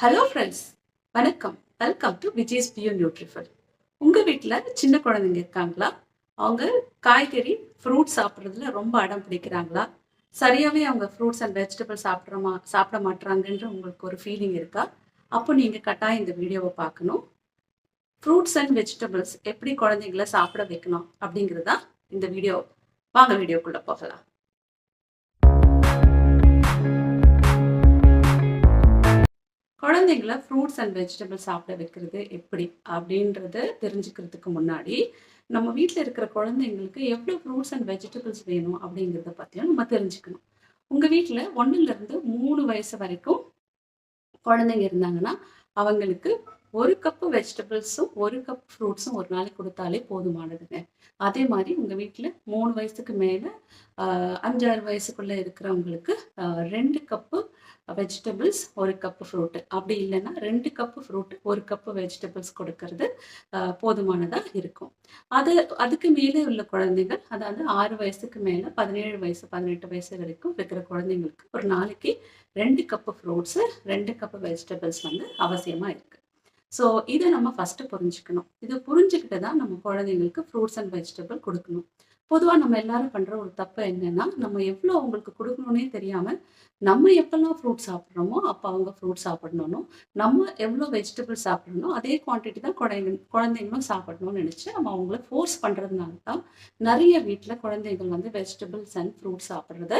Hello friends வணக்கம். Welcome to Vijay's பியூ நியூட்ரிஃபல் உங்கள் வீட்டில் சின்ன குழந்தைங்க இருக்காங்களா? அவங்க காய்கறி ஃப்ரூட் சாப்பிட்றதுல ரொம்ப அடம் பிடிக்கிறாங்களா? சரியாகவே அவங்க ஃப்ரூட்ஸ் அண்ட் வெஜிடபிள்ஸ் சாப்பிட்றமா சாப்பிட மாட்டுறாங்கன்ற உங்களுக்கு ஒரு ஃபீலிங் இருக்கா? அப்போ நீங்கள் கட்டாயம் இந்த வீடியோவை பார்க்கணும். ஃப்ரூட்ஸ் அண்ட் வெஜிடபிள்ஸ் எப்படி குழந்தைங்கள சாப்பிட வைக்கணும் அப்படிங்கிறது தான் இந்த வீடியோ. வாங்க வீடியோக்குள்ளே போகலாம். குழந்தைங்கள ஃப்ரூட்ஸ் அண்ட் வெஜிடபிள்ஸ் சாப்பிட வைக்கிறது எப்படி? அப்படின்றத தெரிஞ்சுக்கிறதுக்கு முன்னாடி நம்ம வீட்டில் இருக்கிற குழந்தைங்களுக்கு எவ்வளோ ஃப்ரூட்ஸ் அண்ட் வெஜிடபிள்ஸ் வேணும் அப்படிங்கிறத பற்றியும் நம்ம தெரிஞ்சுக்கணும். உங்கள் வீட்டில் ஒன்றுலேருந்து மூணு வயசு வரைக்கும் குழந்தைங்க இருந்தாங்கன்னா அவங்களுக்கு ஒரு கப்பு வெஜிடபிள்ஸும் ஒரு கப் ஃப்ரூட்ஸும் ஒரு நாளைக்கு கொடுத்தாலே போதுமானதுங்க. அதே மாதிரி உங்கள் வீட்டில் மூணு வயசுக்கு மேலே அஞ்சாறு வயசுக்குள்ளே இருக்கிறவங்களுக்கு ரெண்டு கப்பு வெஜிடபிள்ஸ் ஒரு கப்பு ஃப்ரூட்டு அப்படி இல்லைன்னா ரெண்டு கப்பு ஃப்ரூட் ஒரு கப்பு வெஜிடபிள்ஸ் கொடுக்கறது போதுமானதாக இருக்கும். அது அதுக்கு மேலே உள்ள குழந்தைகள் அதாவது ஆறு வயசுக்கு மேலே பதினேழு வயசு பதினெட்டு வயசு வரைக்கும் இருக்கிற குழந்தைங்களுக்கு ஒரு நாளைக்கு ரெண்டு கப்பு ஃப்ரூட்ஸு ரெண்டு கப்பு வெஜிடபிள்ஸ் வந்து அவசியமாக இருக்குது ஸோ இதை நம்ம ஃபஸ்ட்டு புரிஞ்சுக்கணும். இதை புரிஞ்சுக்கிட்டு தான் நம்ம குழந்தைங்களுக்கு ஃப்ரூட்ஸ் அண்ட் வெஜிடபிள் கொடுக்கணும். பொதுவாக நம்ம எல்லாரும் பண்ணுற ஒரு தப்பு என்னென்னா நம்ம எவ்வளோ அவங்களுக்கு கொடுக்கணுன்னே தெரியாமல் நம்ம எப்பெல்லாம் ஃப்ரூட் சாப்பிட்றோமோ அப்போ அவங்க ஃப்ரூட் சாப்பிடணும். நம்ம எவ்வளோ வெஜிடபிள் சாப்பிடணும் அதே குவான்டிட்டி தான் குழந்தைங்க குழந்தைங்களும் சாப்பிடணும்னு நினச்சி நம்ம அவங்கள ஃபோர்ஸ் பண்ணுறதுனால தான் நிறைய வீட்டில் குழந்தைகள் வந்து வெஜிடபிள்ஸ் அண்ட் ஃப்ரூட் சாப்பிட்றத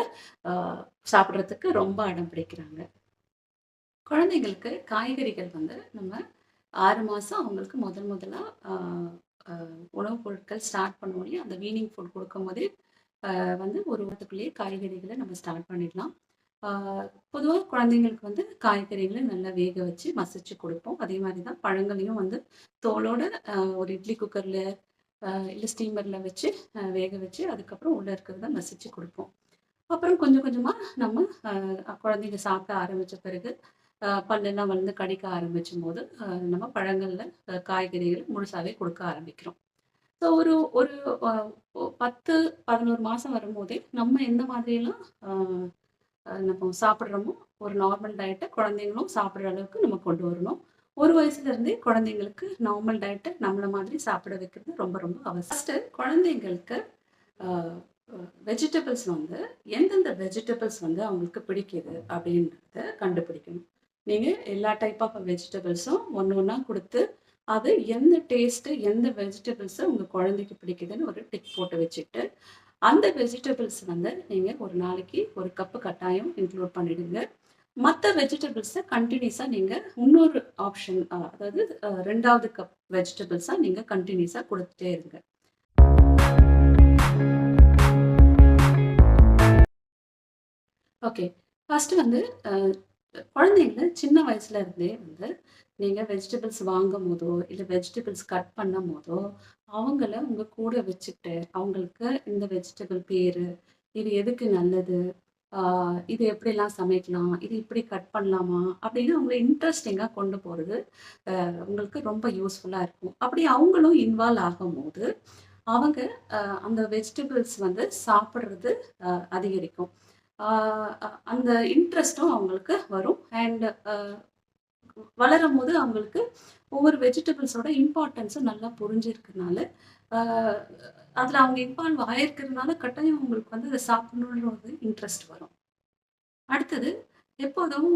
சாப்பிட்றதுக்கு ரொம்ப அடம் பிடிக்கிறாங்க. குழந்தைங்களுக்கு காய்கறிகள் வந்து நம்ம ஆறு மாதம் அவங்களுக்கு முதல் முதலாக உணவுப் பொருட்கள் ஸ்டார்ட் பண்ணுவோம் அந்த வீனிங் ஃபுட் கொடுக்கும் போதே வந்து ஒரு வாரத்துக்குள்ளேயே காய்கறிகளை நம்ம ஸ்டார்ட் பண்ணிடலாம். பொதுவாக குழந்தைங்களுக்கு வந்து காய்கறிகளை நல்லா வேக வச்சு மசிச்சு கொடுப்போம். அதே மாதிரி தான் பழங்களையும் வந்து தோலோட ஒரு இட்லி குக்கரில் இல்லை ஸ்டீமரில் வச்சு வேக வச்சு அதுக்கப்புறம் உள்ளே இருக்கிறத மசிச்சு கொடுப்போம். அப்புறம் கொஞ்சம் கொஞ்சமாக நம்ம குழந்தைங்க சாப்பிட ஆரம்பித்த பிறகு பல்லெல்லாம் வந்து கடிக்க ஆரம்பிச்சும் போது நம்ம பழங்களில் காய்கறிகள் முழுசாவே கொடுக்க ஆரம்பிக்கிறோம். ஸோ ஒரு ஒரு பத்து பதினோரு மாதம் வரும்போதே நம்ம எந்த மாதிரியெல்லாம் நம்ம சாப்பிட்றோமோ ஒரு நார்மல் டயட்டை குழந்தைங்களும் சாப்பிட்ற அளவுக்கு நம்ம கொண்டு வரணும். ஒரு வயசுலேருந்தே குழந்தைங்களுக்கு நார்மல் டயட்டை நம்மளை மாதிரி சாப்பிட வைக்கிறது ரொம்ப ரொம்ப அவசியம். ஃபஸ்ட்டு குழந்தைங்களுக்கு வெஜிடபிள்ஸ் வந்து எந்தெந்த வெஜிடபிள்ஸ் வந்து அவங்களுக்கு பிடிக்குது அப்படின்றத கண்டுபிடிக்கணும். நீங்கள் எல்லா டைப் ஆஃப் வெஜிடபிள்ஸும் ஒன்று ஒன்றா கொடுத்து அது எந்த டேஸ்ட்டு எந்த வெஜிடபிள்ஸை உங்கள் குழந்தைக்கு பிடிக்குதுன்னு ஒரு டிக் போட்டு வச்சுட்டு அந்த வெஜிடபிள்ஸ் வந்து நீங்கள் ஒரு நாளைக்கு ஒரு கப்பு கட்டாயம் இன்க்ளூட் பண்ணிடுங்க. மற்ற வெஜிடபிள்ஸை கண்டினியூஸாக நீங்கள் இன்னொரு ஆப்ஷன் அதாவது ரெண்டாவது கப் வெஜிடபிள்ஸாக நீங்கள் கண்டினியூஸாக கொடுத்துட்டே இருங்க. ஓகே ஃபஸ்ட்டு வந்து குழந்தைங்கள சின்ன வயசுல இருந்தே வந்து நீங்கள் வெஜிடபிள்ஸ் வாங்கும் போதோ இல்லை வெஜிடபிள்ஸ் கட் பண்ணும் போதோ அவங்கள உங்கள் கூட வச்சுட்டு அவங்களுக்கு இந்த வெஜிடபிள் பேர் இது எதுக்கு நல்லது? ஆஹ் இது எப்படிலாம் சமைக்கலாம்? இது இப்படி கட் பண்ணலாமா? அப்படின்னு அவங்கள இன்ட்ரெஸ்டிங்காக கொண்டு போகிறது உங்களுக்கு ரொம்ப யூஸ்ஃபுல்லாக இருக்கும். அப்படி அவங்களும் இன்வால்வ் ஆகும்போது அவங்க அந்த வெஜிடபிள்ஸ் வந்து சாப்பிட்றது அதிகரிக்கும். அந்த இன்ட்ரெஸ்ட்டும் அவங்களுக்கு வரும். அண்ட் வளரும் போது அவங்களுக்கு ஒவ்வொரு வெஜிடபிள்ஸோட இம்பார்ட்டன்ஸும் நல்லா புரிஞ்சிருக்கனால அதில் அவங்க இன்வால்வ் ஆயிருக்கிறதுனால கட்டாயம் அவங்களுக்கு வந்து அதை சாப்பிடணுன்ற ஒரு இன்ட்ரெஸ்ட் வரும். அடுத்தது எப்போதும்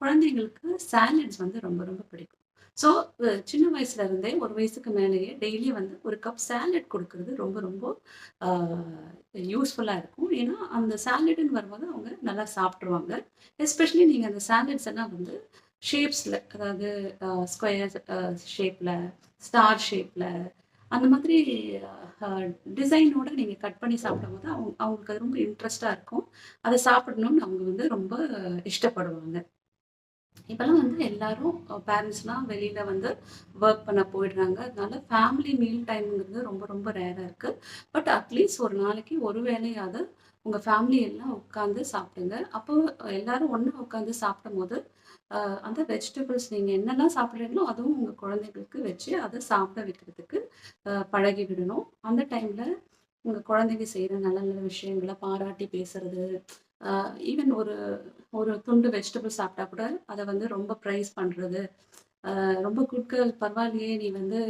குழந்தைங்களுக்கு சாலட்ஸ் வந்து ரொம்ப ரொம்ப பிடிக்கும். ஸோ சின்ன வயசுல இருந்தே ஒரு வயசுக்கு மேலேயே டெய்லி வந்து ஒரு கப் சாலட் கொடுக்கறது ரொம்ப ரொம்ப யூஸ்ஃபுல்லாக இருக்கும். ஏன்னா அந்த சாலடுன்னு வரும்போது அவங்க நல்லா சாப்பிட்ருவாங்க எஸ்பெஷலி நீங்கள் அந்த சாலட்ஸ் எல்லாம் வந்து ஷேப்ஸில் அதாவது ஸ்கொயர் ஷேப்பில் ஸ்டார் ஷேப்பில் அந்த மாதிரி டிசைனோட நீங்கள் கட் பண்ணி சாப்பிடும்போது அவங்க அவங்களுக்கு அது ரொம்ப இன்ட்ரெஸ்டாக இருக்கும். அதை சாப்பிடணும்னு அவங்க வந்து ரொம்ப இஷ்டப்படுவாங்க. இப்போல்லாம் வந்து எல்லாரும் பேரண்ட்ஸ்லாம் வெளியில் வந்து ஒர்க் பண்ண போயிடுறாங்க. அதனால ஃபேமிலி மீல் டைம்ங்கிறது ரொம்ப ரொம்ப ரேராக இருக்குது பட் அட்லீஸ்ட் ஒரு நாளைக்கு ஒரு வேலையாவது உங்கள் ஃபேமிலி எல்லாம் உட்காந்து சாப்பிடுங்க. அப்போ எல்லாரும் ஒன்றா உட்காந்து சாப்பிடும் போது அந்த வெஜிடபிள்ஸ் நீங்கள் என்னெல்லாம் சாப்பிட்றீங்களோ அதுவும் உங்கள் குழந்தைங்களுக்கு வச்சு அதை சாப்பிட வைக்கிறதுக்கு பழகி விடணும். அந்த டைமில் உங்கள் குழந்தைங்க செய்கிற நல்ல நல்ல விஷயங்களை பாராட்டி பேசுறது ஈவன் ஒரு ஒரு துண்டு வெஜிடபிள் சாப்பிட்டா கூட அதை வந்து ரொம்ப ப்ரைஸ் பண்ணுறது ரொம்ப குட்க பரவாயில்லையே நீ வந்து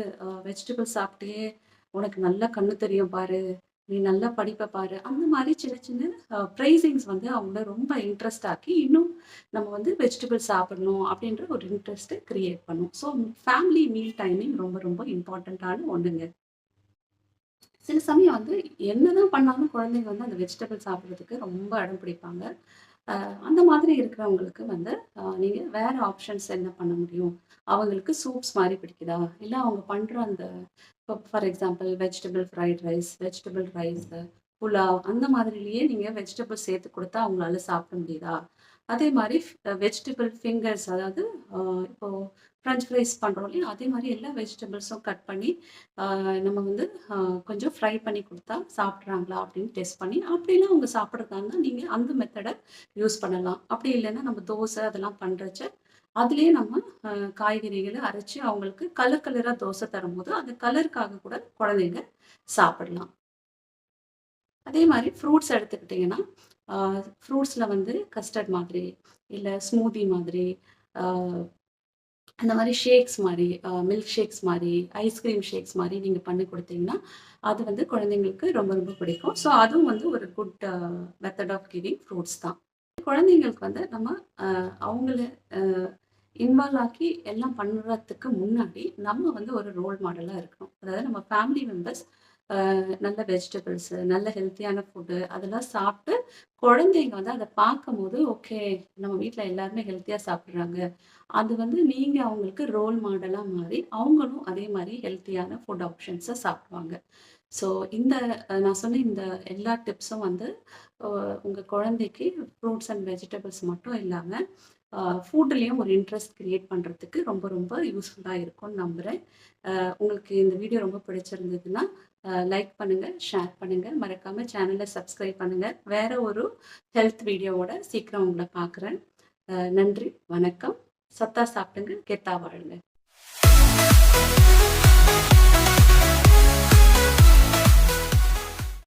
வெஜிடபிள் சாப்பிட்டே உனக்கு நல்லா கண்ணு தெரியும் பாரு நீ நல்லா படிப்பை பாரு. அந்த மாதிரி சின்ன சின்ன ப்ரைஸிங்ஸ் வந்து அவங்கள ரொம்ப இன்ட்ரெஸ்ட் ஆக்கி இன்னும் நம்ம வந்து வெஜிடபிள் சாப்பிடணும் அப்படின்ற ஒரு இன்ட்ரெஸ்ட்டை க்ரியேட் பண்ணும். ஸோ ஃபேமிலி மீல் டைமிங் ரொம்ப ரொம்ப இம்பார்ட்டண்ட்டான ஒன்றுங்க சில சமயம் வந்து என்னதான் பண்ணாலும் குழந்தைங்க வந்து அந்த வெஜிடபிள் சாப்பிட்றதுக்கு ரொம்ப அடம் பிடிப்பாங்க. அந்த மாதிரி இருக்கிறவங்களுக்கு வந்து நீங்கள் வேறு ஆப்ஷன்ஸ் என்ன பண்ண முடியும்? அவங்களுக்கு சூப்ஸ் மாதிரி பிடிக்குதா? இல்லை அவங்க பண்ணுற அந்த இப்போ for example vegetable fried rice vegetable rice pulao அந்த மாதிரிலேயே நீங்கள் வெஜிடபிள் சேர்த்து கொடுத்தா அவங்களால சாப்பிட முடியுதா? அதே மாதிரி வெஜிடபிள் ஃபிங்கர்ஸ் அதாவது இப்போது ஃப்ரெஞ்ச் ஃப்ரைஸ் பண்ணுறோம் இல்லையா? அதே மாதிரி எல்லா வெஜிடபிள்ஸும் கட் பண்ணி நம்ம வந்து கொஞ்சம் ஃப்ரை பண்ணி கொடுத்தா சாப்பிட்றாங்களா அப்படின்னு டெஸ்ட் பண்ணி அப்படிலாம் அவங்க சாப்பிட்றதா நீங்கள் அந்த மெத்தடை யூஸ் பண்ணலாம். அப்படி இல்லைன்னா நம்ம தோசை அதெல்லாம் பண்ணுறச்ச அதுலேயே நம்ம காய்கறிகளை அரைச்சி அவங்களுக்கு கலர் கலராக தோசை தரும்போது அந்த கலருக்காக கூட குழந்தைங்க சாப்பிடலாம். அதே மாதிரி ஃப்ரூட்ஸ் எடுத்துக்கிட்டிங்கன்னா ஃப்ரூட்ஸில் வந்து கஸ்டர்ட் மாதிரி இல்லை ஸ்மூதி மாதிரி அந்த மாதிரி ஷேக்ஸ் மாதிரி மில்க் ஷேக்ஸ் மாதிரி ஐஸ்கிரீம் ஷேக்ஸ் மாதிரி நீங்கள் பண்ணி கொடுத்தீங்கன்னா அது வந்து குழந்தைங்களுக்கு ரொம்ப ரொம்ப பிடிக்கும். ஸோ அதுவும் வந்து ஒரு good method of giving fruits தான். குழந்தைங்களுக்கு வந்து நம்ம அவங்கள இன்வால்வ் ஆக்கி எல்லாம் பண்ணுறதுக்கு முன்னாடி நம்ம வந்து ஒரு ரோல் மாடலாக இருக்கணும். அதாவது நம்ம ஃபேமிலி மெம்பர்ஸ் நல்ல வெஜிடபிள்ஸு நல்ல ஹெல்த்தியான ஃபுட்டு அதெல்லாம் சாப்பிட்டு குழந்தைங்க வந்து அதை பார்க்கும்போது ஓகே நம்ம வீட்டில் எல்லாருமே ஹெல்த்தியாக சாப்பிட்றாங்க. அது வந்து நீங்கள் அவங்களுக்கு ரோல் மாடலாக மாறி அவங்களும் அதே மாதிரி ஹெல்த்தியான ஃபுட் ஆப்ஷன்ஸை சாப்பிடுவாங்க. ஸோ இந்த நான் சொன்ன இந்த எல்லா டிப்ஸும் வந்து உங்கள் குழந்தைக்கு ஃப்ரூட்ஸ் அண்ட் வெஜிடபிள்ஸ் மட்டும் இல்லாமல் ஃபுட்லேயும் ஒரு இன்ட்ரெஸ்ட் க்ரியேட் பண்ணுறதுக்கு ரொம்ப ரொம்ப யூஸ்ஃபுல்லாக இருக்கும்னு நம்புகிறேன் உங்களுக்கு இந்த வீடியோ ரொம்ப பிடிச்சிருந்ததுன்னா லைக் பண்ணுங்கள் ஷேர் பண்ணுங்கள் மறக்காமல் சேனலை சப்ஸ்கிரைப் பண்ணுங்கள் வேறு ஒரு ஹெல்த் வீடியோவோட சீக்கிரம் உங்களை பார்க்குறேன். நன்றி வணக்கம். சத்தா சாப்பிடுங்க கெத்தா வாழுங்க.